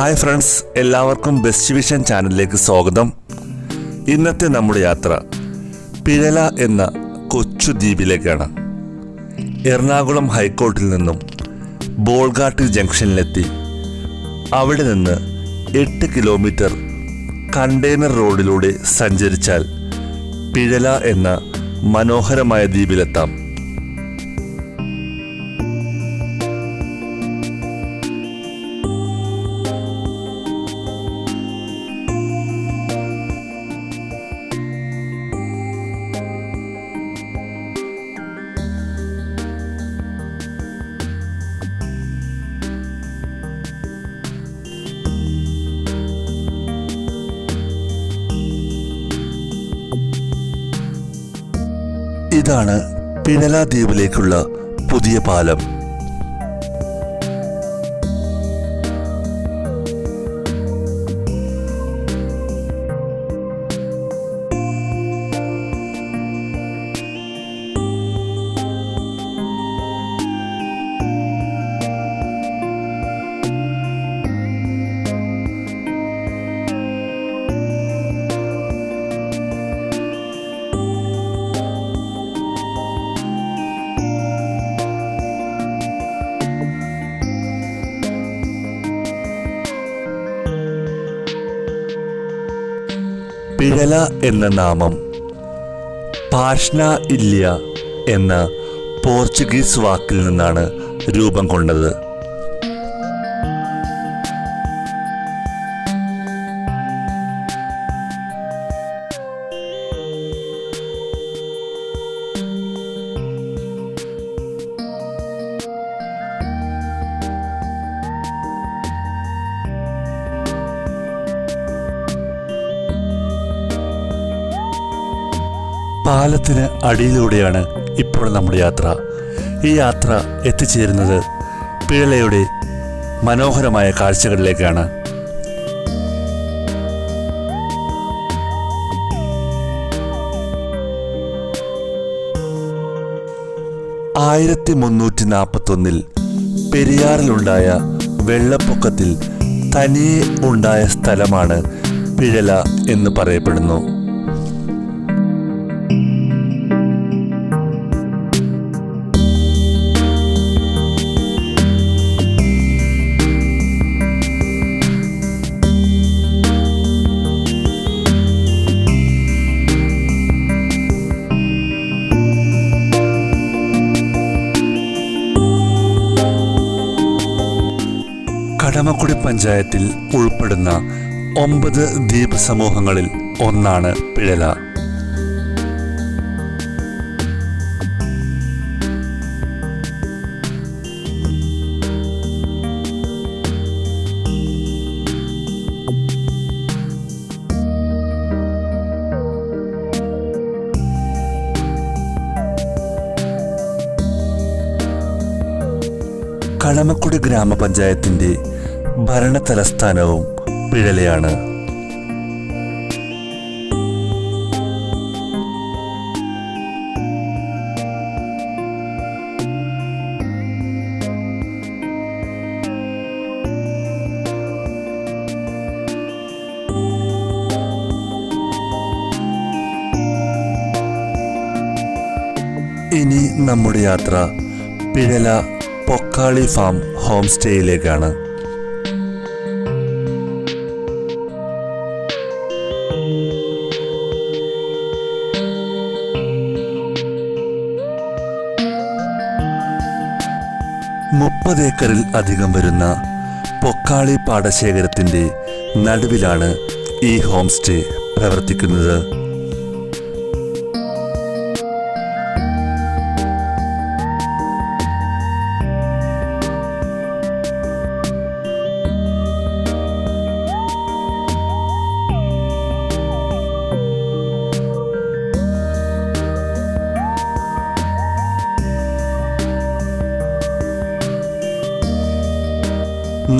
Hi friends എല്ലാവർക്കും best vision ചാനലിലേക്ക് സ്വാഗതം. ഇന്നത്തെ നമ്മുടെ യാത്ര പിഴല എന്ന കൊച്ചു ദ്വീപിലേക്കാണ്. എറണാകുളം ഹൈക്കോർട്ടിൽ നിന്നും ബോൾഗാട്ട് ജംഗ്ഷനിലെത്തി. അവിടെ നിന്ന് എട്ട് കിലോമീറ്റർ കണ്ടെയ്നർ റോഡിലൂടെ സഞ്ചരിച്ചാൽ പിഴല എന്ന മനോഹരമായ ദ്വീപിലെത്താം. ഇതാണ് പിഴല ദ്വീപിലേക്കുള്ള പുതിയ പാലം. പിഴല എന്ന നാമം. പാഷ്ന ഇല്യ എന്ന പോർച്ചുഗീസ് വാക്കിൽ നിന്നാണ് രൂപം കൊണ്ടത്. പാലത്തിന് അടിയിലൂടെയാണ് ഇപ്പോൾ നമ്മുടെ യാത്ര. ഈ യാത്ര എത്തിച്ചേരുന്നത് പിഴലയുടെ മനോഹരമായ കാഴ്ചകളിലേക്കാണ്. ആയിരത്തി മുന്നൂറ്റി നാൽപ്പത്തൊന്നിൽ പെരിയാറിലുണ്ടായ വെള്ളപ്പൊക്കത്തിൽ തനിയെ ഉണ്ടായ സ്ഥലമാണ് പിഴല എന്ന് പറയപ്പെടുന്നു. കടമക്കുടി പഞ്ചായത്തിൽ ഉൾപ്പെടുന്ന ഒമ്പത് ദ്വീപ് സമൂഹങ്ങളിൽ ഒന്നാണ് പിഴല. കടമക്കുടി ഗ്രാമപഞ്ചായത്തിന്റെ ഭരണ തലസ്ഥാനവും പിഴലയാണ്. ഇനി നമ്മുടെ യാത്ര പിഴല പൊക്കാളി ഫാം ഹോം സ്റ്റേയിലേക്കാണ് മുപ്പത് ഏക്കറിൽ അധികം വരുന്ന പൊക്കാളി പാടശേഖരത്തിന്റെ നടുവിലാണ് ഈ ഹോം സ്റ്റേ പ്രവർത്തിക്കുന്നത്.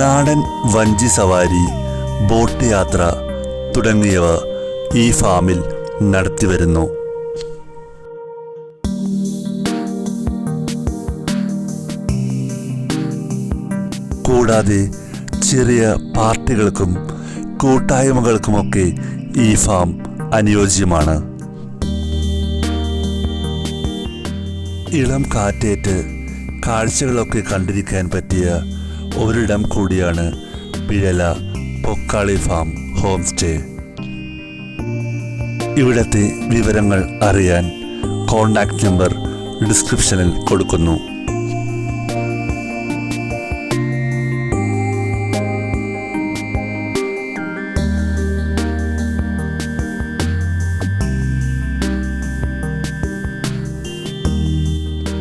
നാടൻ വഞ്ചി സവാരി ബോട്ട് യാത്ര തുടങ്ങിയവ ഈ ഫാമിൽ നടത്തിവരുന്നു കൂടാതെ ചെറിയ പാർട്ടികൾക്കും കൂട്ടായ്മകൾക്കുമൊക്കെ ഈ ഫാം അനുയോജ്യമാണ്. ഇളം കാറ്റേറ്റ് കാഴ്ചകളൊക്കെ കണ്ടിരിക്കാൻ പറ്റിയ ഒരിടം കൂടിയാണ് Pizhala Pokkali farm home stay. ഇവിടത്തെ വിവരങ്ങൾ അറിയാൻ കോണ്ടാക്ട് നമ്പർ ഡിസ്ക്രിപ്ഷനിൽ കൊടുക്കുന്നു.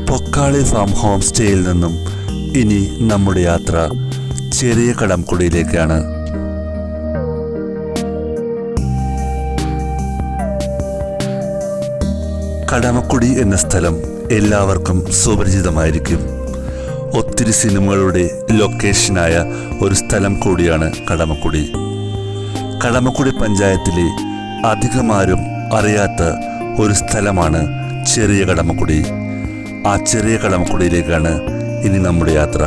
പൊക്കാളി ഫാം ഹോം സ്റ്റേയിൽ നിന്നും ഇനി നമ്മുടെ യാത്ര ചെറിയ കടംകുടിയിലേക്കാണ്. കടമക്കുടി എന്ന സ്ഥലം എല്ലാവർക്കും സുപരിചിതമായിരിക്കും. ഒത്തിരി സിനിമകളുടെ ലൊക്കേഷനായ ഒരു സ്ഥലം കൂടിയാണ് കടമക്കുടി. കടമക്കുടി പഞ്ചായത്തിലെ അധികമാരും അറിയാത്ത ഒരു സ്ഥലമാണ് ചെറിയ കടമക്കുടി. ആ ചെറിയ കടമക്കുടിയിലേക്കാണ് ഇനി നമ്മുടെ യാത്ര.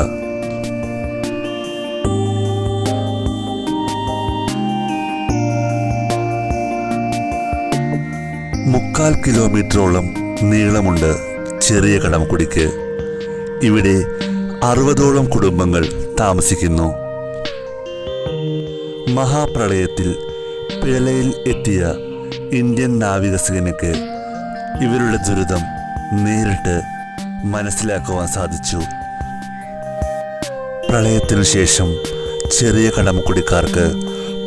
മുക്കാൽ കിലോമീറ്ററോളം നീളമുണ്ട് ചെറിയ കടമക്കുടിക്ക്. ഇവിടെ അറുപതോളം കുടുംബങ്ങൾ താമസിക്കുന്നു. മഹാപ്രളയത്തിൽ പിഴലയിൽ എത്തിയ ഇന്ത്യൻ നാവികസേനയ്ക്ക് ഇവരുടെ ദുരിതം നേരിട്ട് മനസ്സിലാക്കുവാൻ സാധിച്ചു. പ്രളയത്തിനു ശേഷം ചെറിയ കടമക്കുടിക്കാർക്ക്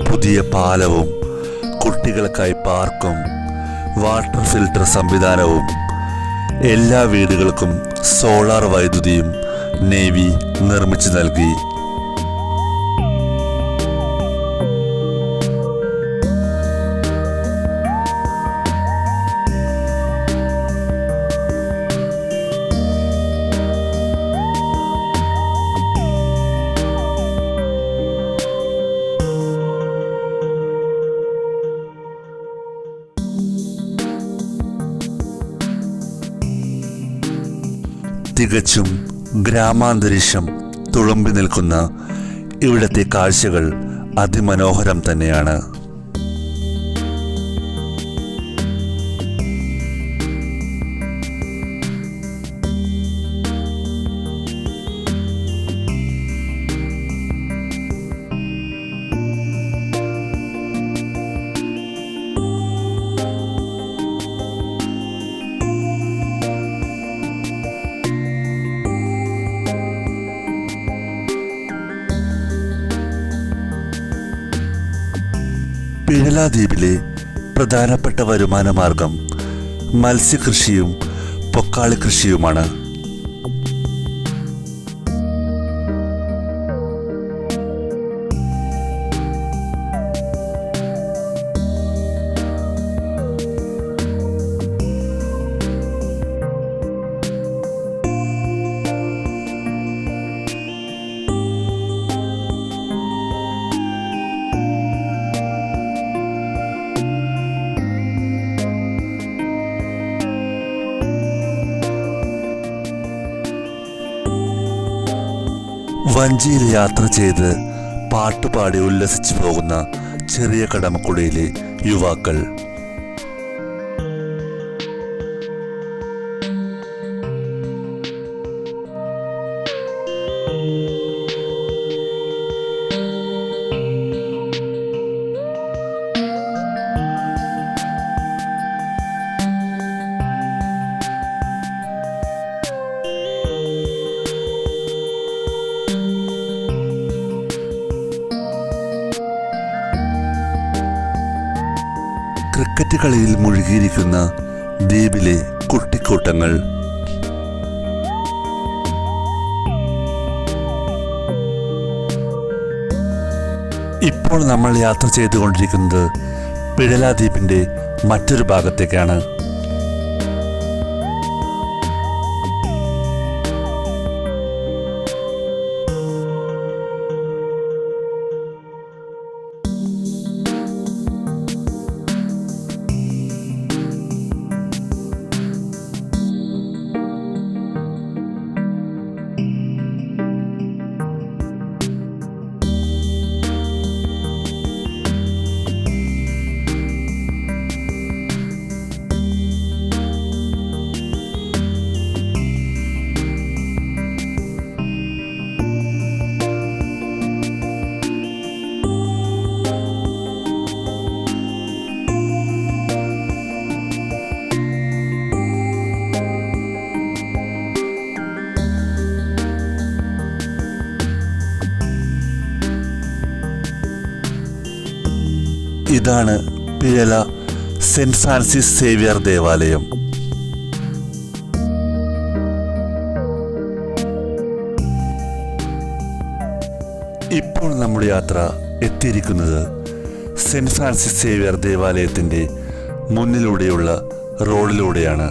പുതിയ പാലവും കുട്ടികൾക്കായി പാർക്കും വാട്ടർ ഫിൽട്ടർ സംവിധാനവും എല്ലാ വീടുകൾക്കും സോളാർ വൈദ്യുതിയും നേവി നിർമ്മിച്ചു നൽകി. തികച്ചും ഗ്രാമാന്തരീക്ഷം തുളുമ്പി നിൽക്കുന്ന ഇവിടത്തെ കാഴ്ചകൾ അതിമനോഹരം തന്നെയാണ്. പിഴല ദ്വീപിലെ പ്രധാനപ്പെട്ട വരുമാന മാർഗം മത്സ്യകൃഷിയും പൊക്കാളി കൃഷിയുമാണ്. വഞ്ചിയിൽ യാത്ര ചെയ്ത് പാട്ടുപാടി ഉല്ലസിച്ചു പോകുന്ന ചെറിയ കടമക്കുടിയിലെ യുവാക്കൾ. ക്രിക്കറ്റ് കളിയിൽ മുഴുകിയിരിക്കുന്ന ദ്വീപിലെ കുട്ടിക്കൂട്ടങ്ങൾ. ഇപ്പോൾ നമ്മൾ യാത്ര ചെയ്തുകൊണ്ടിരിക്കുന്നത് പിഴലാദ്വീപിന്റെ മറ്റൊരു ഭാഗത്തേക്കാണ്. ഇതാണ് പിഴല സെന്റ് ഫ്രാൻസിസ് സേവിയർ ദേവാലയം. ഇപ്പോൾ നമ്മുടെ യാത്ര എത്തിയിരിക്കുന്നത് സെന്റ് ഫ്രാൻസിസ് സേവിയർ ദേവാലയത്തിന്റെ മുന്നിലൂടെയുള്ള റോഡിലൂടെയാണ്.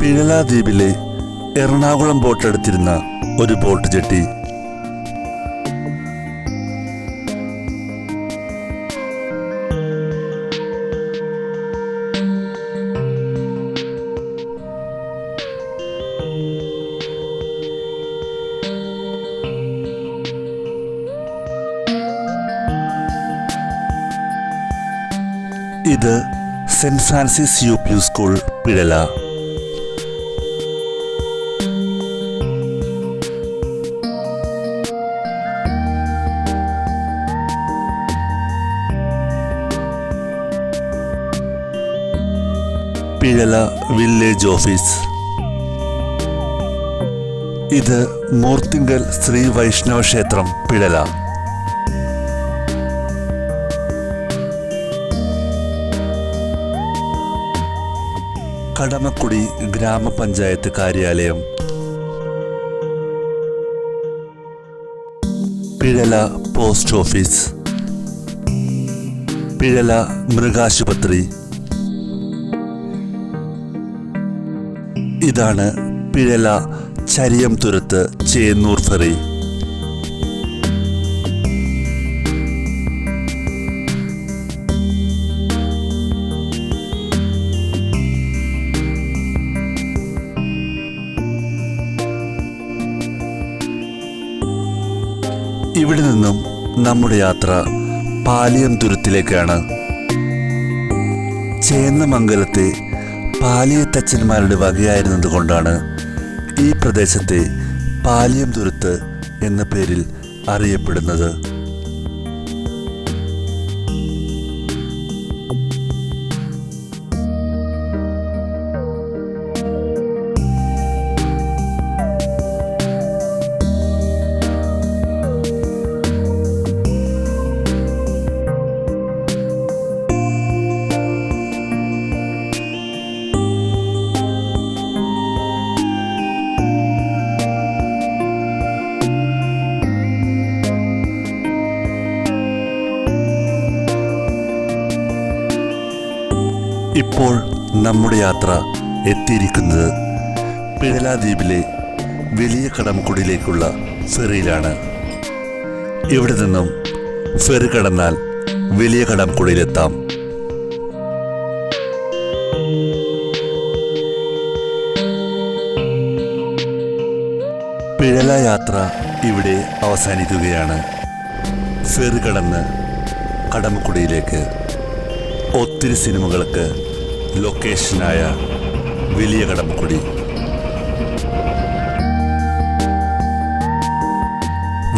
പിഴല ദ്വീപിലെ എറണാകുളം ബോട്ടടുത്തിരുന്ന ഒരു ബോട്ട് ജെട്ടി. ഇത് saint Francis U P school Pizhala. Pizhala village office ഇത് മൂർത്തിങ്കൽ ശ്രീ വൈഷ്ണവ ക്ഷേത്രം പിഴല. കടമക്കുടി ഗ്രാമപഞ്ചായത്ത് കാര്യാലയം. Pizhala post office. പിഴല മൃഗാശുപത്രി. ഇതാണ് പിഴല ചരിയം തുരത്ത് ചേന്നൂർ ഫെറി. ഇവിടെ നിന്നും നമ്മുടെ യാത്ര പാലിയം തുരുത്തിലേക്കാണ്. ചേന്നമംഗലത്തെ പാലിയത്തച്ഛന്മാരുടെ വകയായിരുന്നത് കൊണ്ടാണ് ഈ പ്രദേശത്തെ പാലിയം തുരുത്ത് എന്ന പേരിൽ അറിയപ്പെടുന്നത്. ഇപ്പോൾ നമ്മുടെ യാത്ര എത്തിയിരിക്കുന്നത് പിഴലാദ്വീപിലെ വലിയ കടംകുടിയിലേക്കുള്ള ഫെറിയിലാണ് ഇവിടെ നിന്നും ഫെറി കടന്നാൽ വലിയ കടംകുടിയിലെത്താം. പിഴല യാത്ര ഇവിടെ അവസാനിക്കുകയാണ്. ഫെറി കടന്ന് കടമക്കുടിയിലേക്ക് ഒത്തിരി സിനിമകൾക്ക് ലൊക്കേഷനായ വലിയ കടമക്കുടി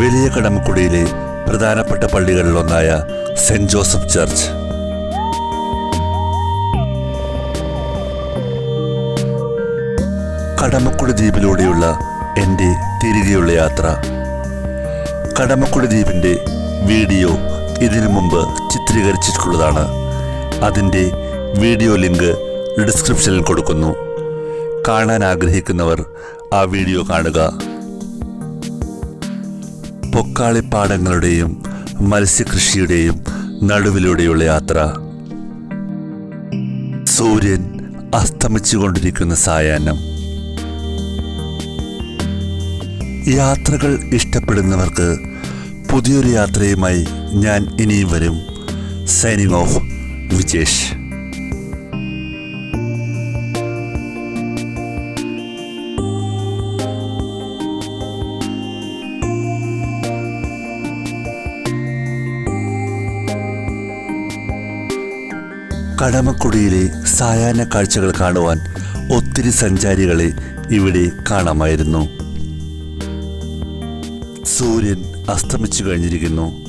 വലിയ കടമക്കുടിയിലെ പ്രധാനപ്പെട്ട പള്ളികളിലൊന്നായ സെന്റ് ജോസഫ് ചർച്ച്. കടമക്കുടി ദ്വീപിലൂടെയുള്ള എന്റെ തിരികെയുള്ള യാത്ര. കടമക്കുടി ദ്വീപിന്റെ വീഡിയോ ഇതിനു മുമ്പ് ചിത്രീകരിച്ചിട്ടുള്ളതാണ്. അതിന്റെ വീഡിയോ ലിങ്ക് ഡിസ്ക്രിപ്ഷനിൽ കൊടുക്കുന്നു. കാണാൻ ആഗ്രഹിക്കുന്നവർ ആ വീഡിയോ കാണുക. പൊക്കാളിപ്പാടങ്ങളുടെയും മത്സ്യകൃഷിയുടെയും നടുവിലൂടെയുള്ള യാത്ര. സൂര്യൻ അസ്തമിച്ചുകൊണ്ടിരിക്കുന്ന സായാഹ്നം. യാത്രകൾ ഇഷ്ടപ്പെടുന്നവർക്ക് പുതിയൊരു യാത്രയുമായി ഞാൻ ഇനിയും വരും. Signing off Vijesh. കടമക്കുടിയിലെ സായാഹ്ന കാഴ്ചകൾ കാണുവാൻ ഒത്തിരി സഞ്ചാരികളെ ഇവിടെ കാണാമായിരുന്നു. സൂര്യൻ അസ്തമിച്ചു കഴിഞ്ഞിരിക്കുന്നു.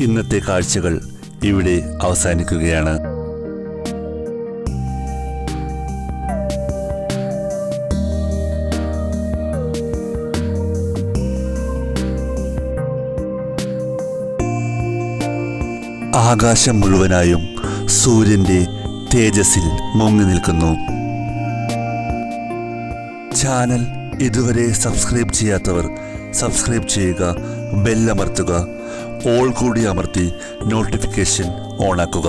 ഇന്നത്തെ കാഴ്ചകൾ ഇവിടെ അവസാനിക്കുകയാണ്. ആകാശം മുഴുവനായും സൂര്യന്റെ തേജസ്സിൽ മുങ്ങി നിൽക്കുന്നു. ചാനൽ ഇതുവരെ സബ്സ്ക്രൈബ് ചെയ്യാത്തവർ സബ്സ്ക്രൈബ് ചെയ്യുക ബെല്ലമർത്തുക ഓൾ കൂടി അമർത്തി നോട്ടിഫിക്കേഷൻ ഓണാക്കുക